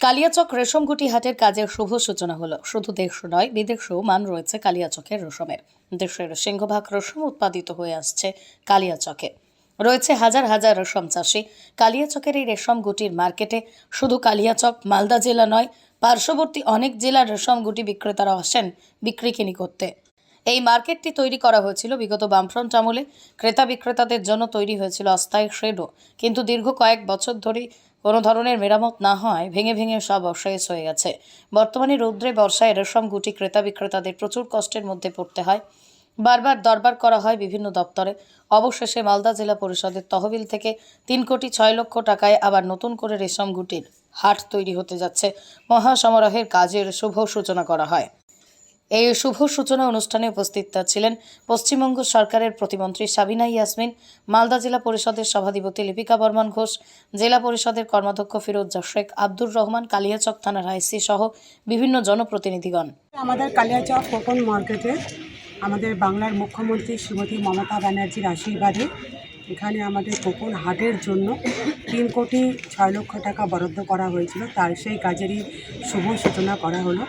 কালিয়াচক রেশমগুটি হাটের কাজের শুভ সূচনা হলো। শুধু দেশ নয়, বিদেশেও মান রয়েছে কালিয়াচকের রেশমের। দেশের সিংহভাগ রেশম উৎপাদিত হয়ে আসছে কালিয়াচকে। রয়েছে হাজার হাজার রেশম চাষি। কালিয়াচকের এই রেশম গুটির মার্কেটে শুধু কালিয়াচক, মালদা জেলা নয়, পার্শ্ববর্তী অনেক জেলার রেশম গুটি বিক্রেতারা আসেন বিক্রি কিনি করতে। এই মার্কেটটি তৈরি করা হয়েছিল বিগত বামফ্রন্ট আমলে। ক্রেতা বিক্রেতাদের জন্য তৈরি হয়েছিল অস্থায়ী শেডও কিন্তু দীর্ঘ কয়েক বছর ধরে কোনো ধরনের মেরামত না হয়, ভেঙে ভেঙে সব অশেষ হয়ে গেছে। বর্তমানে রৌদ্রে বর্ষায় রেশম গুটি ক্রেতা বিক্রেতাদের প্রচুর কষ্টের মধ্যে পড়তে হয়। বারবার দরবার করা হয় বিভিন্ন দপ্তরে। অবশেষে মালদা জেলা পরিষদের তহবিল থেকে তিন কোটি ছয় লক্ষ টাকায় আবার নতুন করে রেশম গুটির হাট তৈরি হতে যাচ্ছে। মহাসমারোহের কাজের শুভ সূচনা করা হয়। এই শুভ সূচনা অনুষ্ঠানে উপস্থিত ছিলেন পশ্চিমবঙ্গ সরকারের প্রতিমন্ত্রী সাবিনা ইয়াসমিন, মালদা জেলা পরিষদের সভাধিপতি লিপিকা বর্মন ঘোষ, জেলা পরিষদের কর্মাধ্যক্ষ ফিরোজ শেখ আব্দুর রহমান কালিয়াচক থানার আইসি সহ বিভিন্ন জনপ্রতিনিধিগণ। আমাদের কালিয়াচক কোকন মার্কেটে আমাদের বাংলার মুখ্যমন্ত্রী শ্রীমতী মমতা ব্যানার্জির আশীর্বাদে এখানে আমাদের কোকন হাটের জন্য তিন কোটি ছয় লক্ষ টাকা বরাদ্দ করা হয়েছিল। তার সেই কাজেরই শুভ সূচনা করা হলো।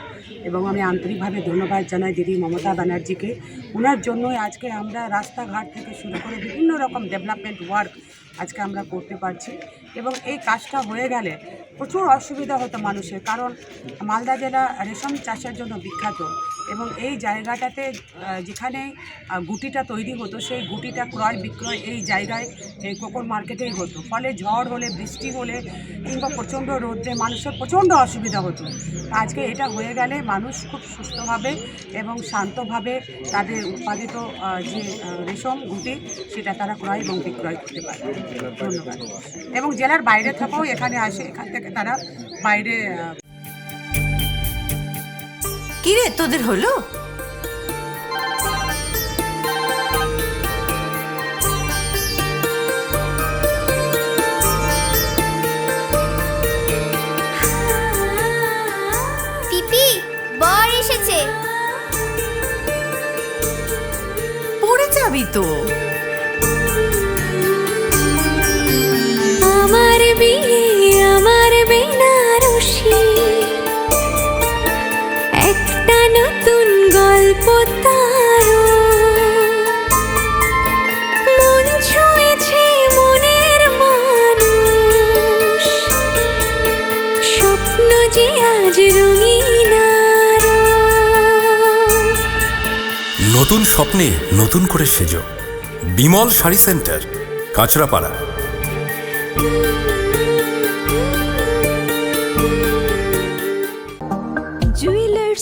এবং আমি আন্তরিকভাবে ধন্যবাদ জানাই দিদি মমতা ব্যানার্জিকে। ওনার জন্যই আজকে আমরা রাস্তাঘাট থেকে শুরু করে বিভিন্ন রকম ডেভেলপমেন্ট ওয়ার্ক আজকে আমরা করতে পারছি। এবং এই কাজটা হয়ে গেলে প্রচুর অসুবিধা হতো মানুষের, কারণ মালদা জেলা রেশম চাষের জন্য বিখ্যাত। এবং এই জায়গাটাতে যেখানে গুটিটা তৈরি হতো, সেই গুটিটা ক্রয় বিক্রয় এই জায়গায়, এই কোকর মার্কেটেই হতো। ফলে ঝড় হলে, বৃষ্টি হলে, কিংবা প্রচণ্ড রোদ্রে মানুষের প্রচণ্ড অসুবিধা হতো। আজকে এটা হয়ে গেলে মানুষ খুব সুস্থভাবে এবং শান্তভাবে তাদের উৎপাদিত যে রেশম, গুটি, সেটা তারা ক্রয় এবং বিক্রয় করতে পারে ধন্যবাদ। এবং জেলার বাইরে থেকেও এখানে আসে এখান থেকে তারা বাইরে আহ, কিরে তোদের হলো? পিপি বর এসেছে। পড়ে যাবি তো। আমার একটা নতুন গল্প তার মন মনের স্বপ্ন নতুন স্বপ্নে নতুন করে সেজো। বিমল শাড়ি সেন্টার, কাঁচরাপাড়া।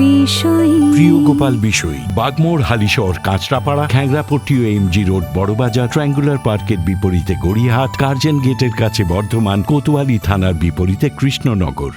বিষয়ী। প্রিয় গোপাল বিষয়, বাগমোড়, হালিশহর, কাঁচরাপাড়া খ্যাংরাপট্টি ও এমজি রোড, বড়বাজার, ট্রায়াঙ্গুলার পার্কের বিপরীতে গড়িয়াহাট, কার্জন গেটের কাছে বর্ধমান, কোতোয়ালি থানার বিপরীতে কৃষ্ণনগর।